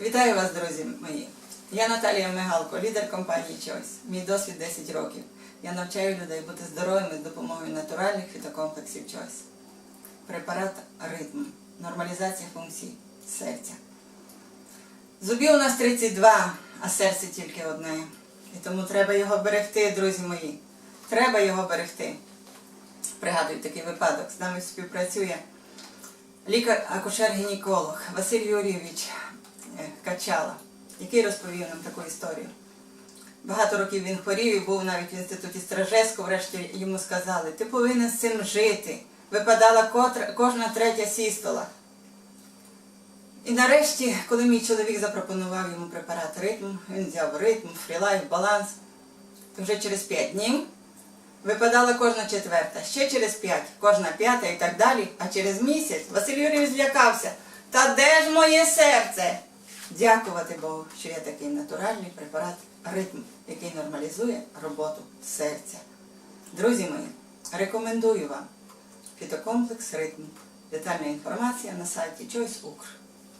Вітаю вас, друзі мої. Я Наталія Мигалко, лідер компанії Choice. Мій досвід 10 років. Я навчаю людей бути здоровими з допомогою натуральних фітокомплексів Choice. Препарат ритм, нормалізація функцій серця. Зубів у нас 32, а серце тільки одне. І тому треба його берегти, друзі мої. Треба його берегти. Пригадую такий випадок. З нами співпрацює лікар-акушер-гінеколог Василь Юрійович Качала, який розповів нам таку історію. Багато років він хворів і був навіть в інституті Стражевського, врешті йому сказали, ти повинен з цим жити. Випадала кожна третя сістола. І нарешті, коли мій чоловік запропонував йому препарат ритм, він взяв ритм, фрілайф, баланс, то вже через 5 днів випадала кожна четверта, ще через 5, кожна п'ята і так далі. А через місяць Василь Юрійович злякався. Та де ж моє серце? Дякувати Богу, що є такий натуральний препарат ритм, який нормалізує роботу серця. Друзі мої, рекомендую вам фітокомплекс ритм. Детальна інформація на сайті Choice Укр.